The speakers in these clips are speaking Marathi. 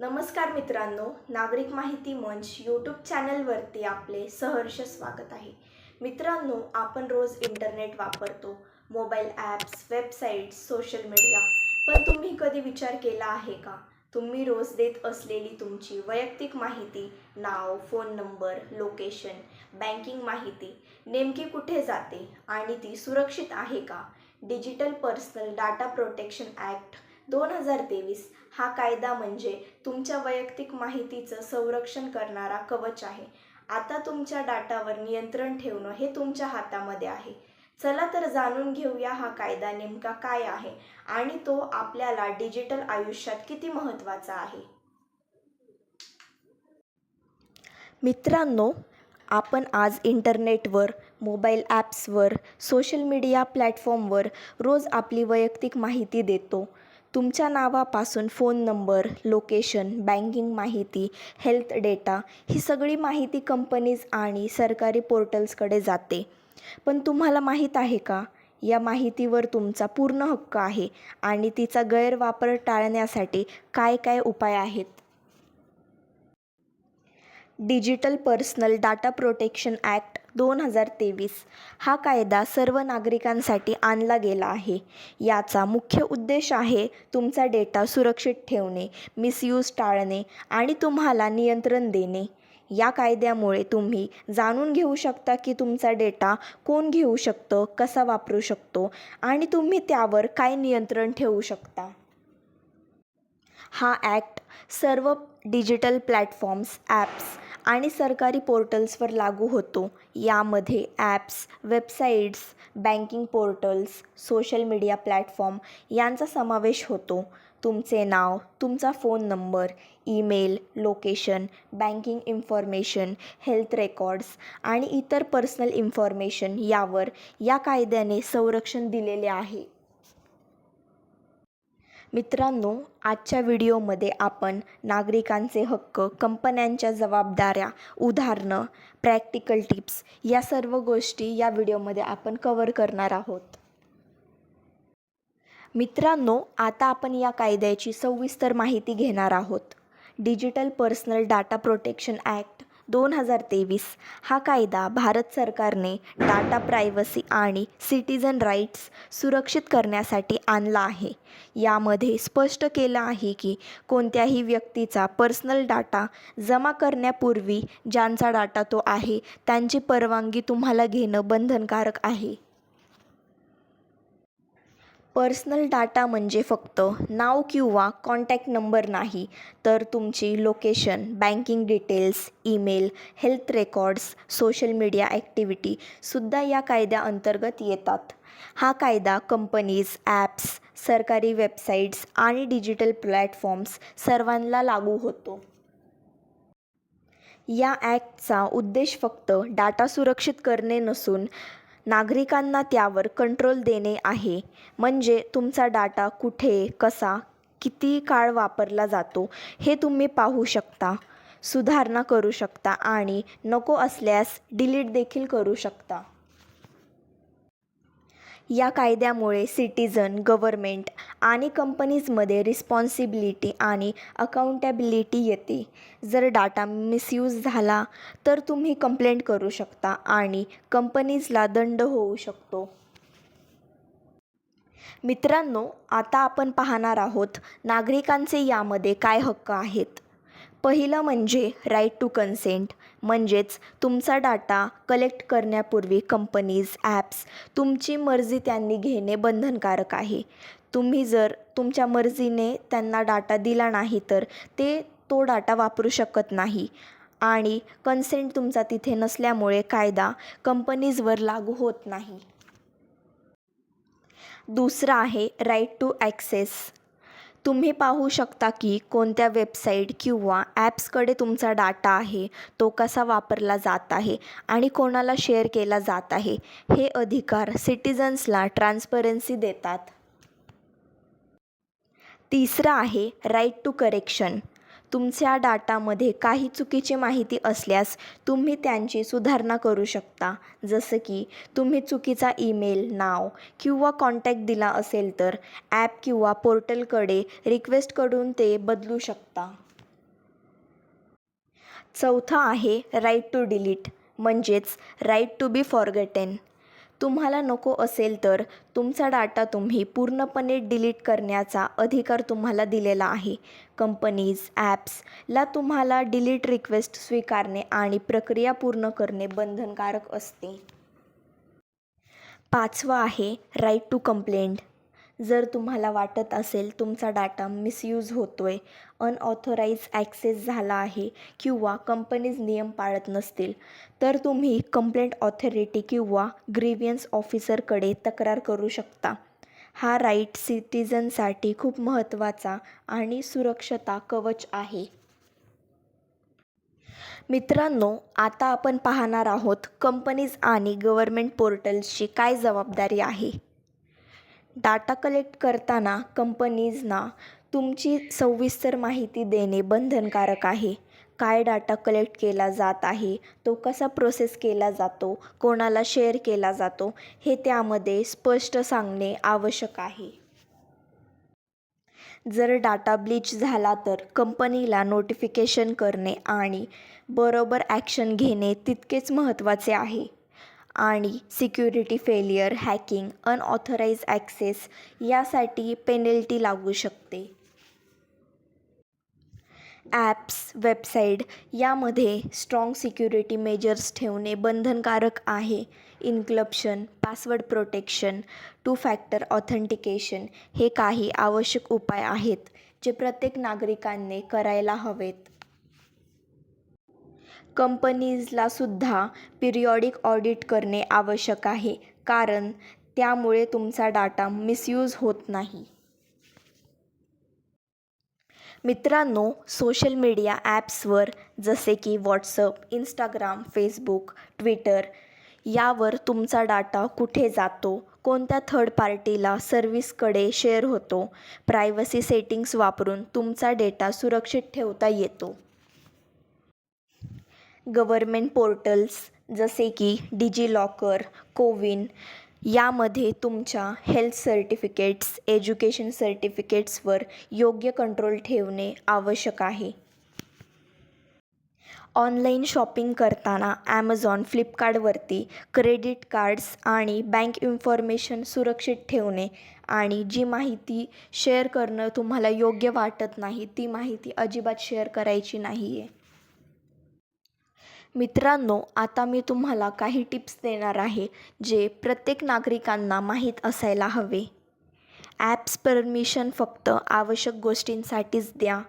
नमस्कार मित्रांनो नागरिक माहिती मंच यूट्यूब चॅनलवरती आपले सहर्ष स्वागत आहे. मित्रांनो आपण रोज इंटरनेट वापरतो mobile apps websites social media पण तुम्ही कधी विचार केला आहे का? तुम्ही रोज देत असलेली तुमची वैयक्तिक माहिती नाव फोन नंबर लोकेशन बँकिंग माहिती नेमकी कुठे जाते आणि ती सुरक्षित आहे का? Digital personal data protection act दोन हजार तेवीस हा कायदा म्हणजे तुमच्या वैयक्तिक माहितीचं संरक्षण करणारा कवच आहे. आता तुमच्या डाटावर नियंत्रण ठेवणं हे तुमच्या हातामध्ये आहे. चला तर जाणून घेऊया हा कायदा नेमका काय आहे आणि तो आपल्याला डिजिटल आयुष्यात किती महत्त्वाचा आहे. मित्रांनो आपण आज इंटरनेटवर मोबाईल ॲप्सवर सोशल मीडिया प्लॅटफॉर्मवर रोज आपली वैयक्तिक माहिती देतो. तुमच्या नावापासून फोन नंबर लोकेशन बँकिंग माहिती हेल्थ डेटा ही सगळी माहिती कंपनीज आणि सरकारी पोर्टल्सकडे जाते. पण तुम्हाला माहीत आहे का? या माहितीवर तुमचा पूर्ण हक्क आहे आणि तिचा गैरवापर टाळण्यासाठी काय काय उपाय आहेत? Digital personal data protection act दोन हजार तेवीस हा कायदा सर्व नागरिकांसाठी आणला गेला आहे. याचा मुख्य उद्देश आहे तुमचा डेटा सुरक्षित ठेवणे मिसयूज टाळणे आणि तुम्हाला नियंत्रण देणे. या कायद्यामुळे तुम्ही जाणून घेऊ शकता की तुमचा डेटा कोण घेऊ शकतं कसा वापरू शकतो आणि तुम्ही त्यावर काय नियंत्रण ठेवू शकता. हा ॲक्ट सर्व डिजिटल प्लॅटफॉर्म्स ॲप्स आणि सरकारी पोर्टल्सवर लागू होतो. यामध्ये apps websites banking portals social media platform यांचा समावेश होतो. तुमचे नाव तुमचा phone number email location banking information health records आणि इतर पर्सनल इन्फॉर्मेशन यावर या कायद्याने संरक्षण दिलेले आहे. मित्रांनो आजच्या व्हिडिओमध्ये आपण नागरिकांचे हक्क कंपन्यांच्या जबाबदाऱ्या उदाहरणं प्रॅक्टिकल टिप्स या सर्व गोष्टी या व्हिडिओमध्ये आपण कवर करणार आहोत. मित्रांनो आता आपण या कायद्याची सविस्तर माहिती घेणार आहोत. Digital personal data protection act दोन हजार तेवीस हा कायदा भारत सरकारने डाटा प्रायव्हसी आणि सिटिझन राईट्स सुरक्षित करण्यासाठी आणला आहे. यामध्ये स्पष्ट केलं आहे की कोणत्याही व्यक्तीचा पर्सनल डाटा जमा करण्यापूर्वी ज्यांचा डाटा तो आहे त्यांची परवानगी तुम्हाला घेणं बंधनकारक आहे. पर्सनल डाटा म्हणजे फक्त नाव किंवा कॉन्टॅक्ट नंबर नाही तर तुमची location banking details email health records social media ॲक्टिव्हिटीसुद्धा या कायद्याअंतर्गत येतात. हा कायदा कंपनीज ॲप्स सरकारी वेबसाईट्स आणि डिजिटल प्लॅटफॉर्म्स सर्वांना लागू होतो. या ॲक्टचा उद्देश फक्त डाटा सुरक्षित करणे नसून नागरिकांना त्यावर कंट्रोल देणे आहे. म्हणजे तुमचा डाटा कुठे कसा किती काळ वापरला जातो हे तुम्ही पाहू शकता सुधारणा करू शकता आणि नको असल्यास डिलीट देखील करू शकता. या कायद्यामुळे सिटीजन गव्हर्मेंट आणि कंपनीजमध्ये रिस्पॉन्सिबिलिटी आणि अकाउंटॅबिलिटी येते. जर डाटा मिसयूज झाला तर तुम्ही कंप्लेंट करू शकता आणि कंपनीजला दंड होऊ शकतो. मित्रांनो आता आपण पाहणार आहोत नागरिकांचे यामध्ये काय हक्क आहेत. पहिलं म्हणजे राईट टू कन्सेंट म्हणजेच तुमचा डाटा कलेक्ट करण्यापूर्वी कंपनीज ॲप्स तुमची मर्जी त्यांनी घेणे बंधनकारक आहे. तुम्ही जर तुमच्या मर्जीने त्यांना डाटा दिला नाही तर ते तो डाटा वापरू शकत नाही. आणि कन्सेंट तुमचा तिथे नसल्यामुळे कायदा कंपनीजवर लागू होत नाही. दुसरं आहे राईट टू ॲक्सेस तुम्ही पाहू शकता की कोणत्या वेबसाईट किंवा ॲप्सकडे तुमचा डाटा आहे तो कसा वापरला जात आहे आणि कोणाला शेअर केला जात आहे हे अधिकार सिटिझन्सला ट्रान्सपरन्सी देतात. तिसरं आहे राईट टू करेक्शन. तुमच्या डाटामध्ये काही चुकीची माहिती असल्यास तुम्ही त्यांची सुधारणा करू शकता. जसं की तुम्ही चुकीचा ईमेल नाव किंवा कॉन्टॅक्ट दिला असेल तर ॲप किंवा पोर्टलकडे रिक्वेस्ट करून ते बदलू शकता. चौथा आहे राईट टू डिलीट म्हणजेच राईट टू बी फॉरगटेन. तुम्हाला नको असेल तर तुमचा डाटा तुम्ही पूर्णपणे डिलीट करण्याचा अधिकार तुम्हाला दिलेला आहे. कंपनीज ॲप्सला तुम्हाला डिलीट रिक्वेस्ट स्वीकारणे आणि प्रक्रिया पूर्ण करणे बंधनकारक असते. पाचवा आहे राईट टू कंप्लेंट जर तुम्हाला वाटत असेल तुमचा डाटा मिसयूज होतो आहे अनऑथोराईज ॲक्सेस झाला आहे किंवा कंपनीज नियम पाळत नसतील तर तुम्ही कंप्लेंट ऑथॉरिटी किंवा ग्रीवियन्स ऑफिसरकडे तक्रार करू शकता. हा राईट सिटिझनसाठी खूप महत्त्वाचा आणि सुरक्षता कवच आहे. मित्रांनो आता आपण पाहणार आहोत कंपनीज आणि गव्हर्मेंट पोर्टल्सची काय जबाबदारी आहे. डाटा कलेक्ट करताना कंपनीजना तुमची सविस्तर माहिती देणे बंधनकारक आहे. काय डाटा कलेक्ट केला जात आहे? तो कसा प्रोसेस केला जातो? कोणाला शेअर केला जातो? हे त्यामध्ये स्पष्ट सांगणे आवश्यक आहे. जर डाटा ब्लीच झाला तर कंपनीला नोटिफिकेशन करणे आणि बरोबर ॲक्शन घेणे तितकेच महत्त्वाचे आहे. आणि security failure hacking unauthorise access यासाठी पेनल्टी लागू शकते. ॲप्स वेबसाईट यामध्ये स्ट्रॉंग सिक्युरिटी मेजर्स ठेवणे बंधनकारक आहे. Encryption password protection two factor authentication हे काही आवश्यक उपाय आहेत जे प्रत्येक नागरिकांनी करायला हवेत. कंपनीजला सुद्धा पिरियॉडिक ऑडिट करणे आवश्यक आहे कारण त्यामुळे तुमचा डाटा मिसयूज होत नाही. मित्रांनो सोशल मीडिया ॲप्सवर जसे की व्हॉट्सअप इंस्टाग्राम फेसबुक ट्विटर यावर तुमचा डाटा कुठे जातो? कोणत्या थर्ड पार्टीला सर्व्हिसकडे शेअर होतो? प्रायव्हसी सेटिंग्स वापरून तुमचा डेटा सुरक्षित ठेवता येतो. गव्हर्मेंट पोर्टल्स जसे की डिजिलॉकर कोविन यामध्ये तुमच्या हेल्थ सर्टिफिकेट्स एज्युकेशन सर्टिफिकेट्सवर योग्य कंट्रोल ठेवणे आवश्यक आहे. ऑनलाईन शॉपिंग करताना ॲमेझॉन फ्लिपकार्टवरती क्रेडिट कार्ड्स आणि बँक इन्फॉर्मेशन सुरक्षित ठेवणे आणि जी माहिती शेअर करणं तुम्हाला योग्य वाटत नाही ती माहिती अजिबात शेअर करायची नाही आहे मित्रांनो आता मी तुम्हाला काही टिप्स देणार आहे जे प्रत्येक नागरिकांना माहीत असायला हवे. ॲप्स परमिशन फक्त आवश्यक गोष्टींसाठीच द्या.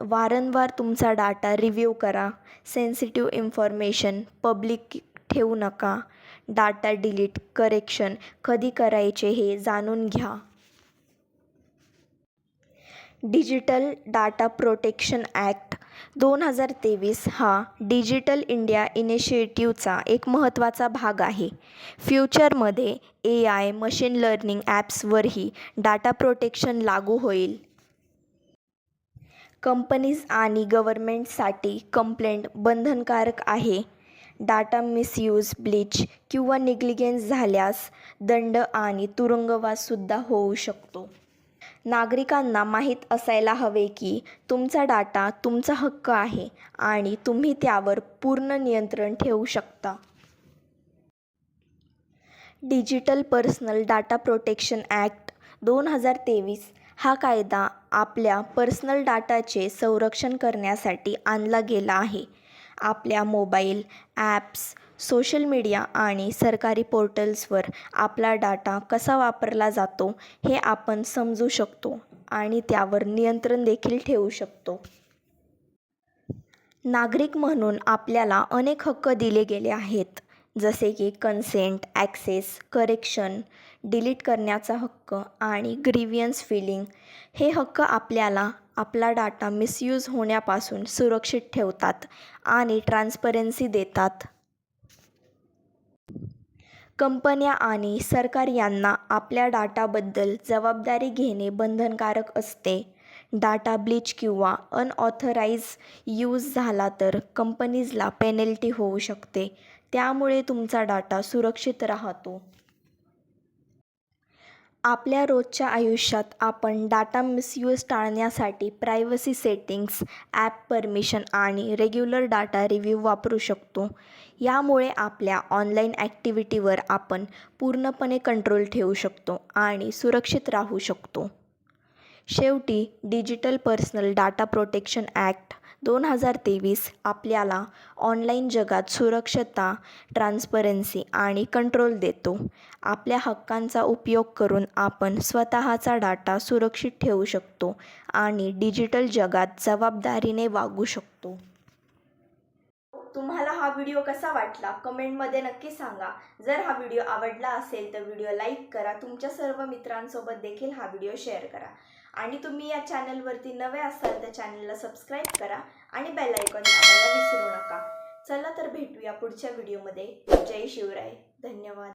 वारंवार तुमचा डाटा रिव्ह्यू करा. सेन्सिटिव्ह इन्फॉर्मेशन पब्लिक ठेवू नका. डाटा डिलीट करेक्शन कधी करायचे हे जाणून घ्या. डिजिटल डाटा प्रोटेक्शन ॲक्ट दोन हजार तेवीस हा डिजिटल इंडिया इनिशिएटिव्हचा एक महत्त्वाचा भाग आहे. फ्युचरमध्ये ए आय मशीन लर्निंग ॲप्सवरही डाटा प्रोटेक्शन लागू होईल. कंपनीज आणि गव्हर्मेंटसाठी कंप्लेंट बंधनकारक आहे. डाटा मिसयूज ब्लीच किंवा निग्लिगेन्स झाल्यास दंड आणि तुरुंगवाससुद्धा होऊ शकतो. नागरिकांना माहीत असायला हवे की तुमचा डाटा तुमचा हक्क आहे आणि तुम्ही त्यावर पूर्ण नियंत्रण ठेवू शकता. Digital personal data protection act दोन हजार तेवीस हा कायदा आपल्या पर्सनल डाटाचे संरक्षण करण्यासाठी आणला गेला आहे. आपल्या मोबाईल ॲप्स सोशल मीडिया आणि सरकारी पोर्टल्सवर आपला डाटा कसा वापरला जातो हे आपण समजू शकतो आणि त्यावर नियंत्रण देखील ठेवू शकतो. नागरिक म्हणून आपल्याला अनेक हक्क दिले गेले आहेत जसे की कन्सेंट ॲक्सेस करेक्शन डिलीट करण्याचा हक्क आणि ग्रीवियन्स फिलिंग हे हक्क आपल्याला आपला डाटा मिसयूज होण्यापासून सुरक्षित ठेवतात आणि ट्रान्सपरन्सी देतात. कंपन्या आणि सरकार यांना आपल्या डाटाबद्दल जबाबदारी घेणे बंधनकारक असते. डाटा ब्लीच किंवा अनऑथराईज यूज झाला तर कंपनीजला पेनल्टी होऊ शकते. त्यामुळे तुमचा डाटा सुरक्षित राहतो. आपल्या रोजच्या आयुष्यात आपण डाटा मिसयूज टाळण्यासाठी प्रायव्हसी सेटिंग्स ॲप परमिशन आणि रेग्युलर डाटा रिव्ह्यू वापरू शकतो. यामुळे आपल्या ऑनलाईन ॲक्टिव्हिटीवर आपण पूर्णपणे कंट्रोल ठेवू शकतो आणि सुरक्षित राहू शकतो. शेवटी digital personal data protection act दोन हजार तेवीस आपल्याला ऑनलाईन जगात सुरक्षता ट्रान्सपरन्सी आणि कंट्रोल देतो. आपल्या हक्कांचा उपयोग करून आपण स्वतःचा डाटा सुरक्षित ठेवू शकतो आणि डिजिटल जगात जबाबदारीने वागू शकतो. तुम्हाला हा व्हिडिओ कसा वाटला कमेंटमध्ये नक्की सांगा. जर हा व्हिडिओ आवडला असेल तर व्हिडिओ लाईक करा तुमच्या सर्व मित्रांसोबत देखील हा व्हिडिओ शेअर करा. आणि तुम्ही या चॅनलवरती नवे असाल तर चॅनलला सबस्क्राईब करा आणि बेल आयकॉन दाबायला विसरू नका. चला तर भेटूया पुढच्या व्हिडिओमध्ये. जय शिवराय. धन्यवाद.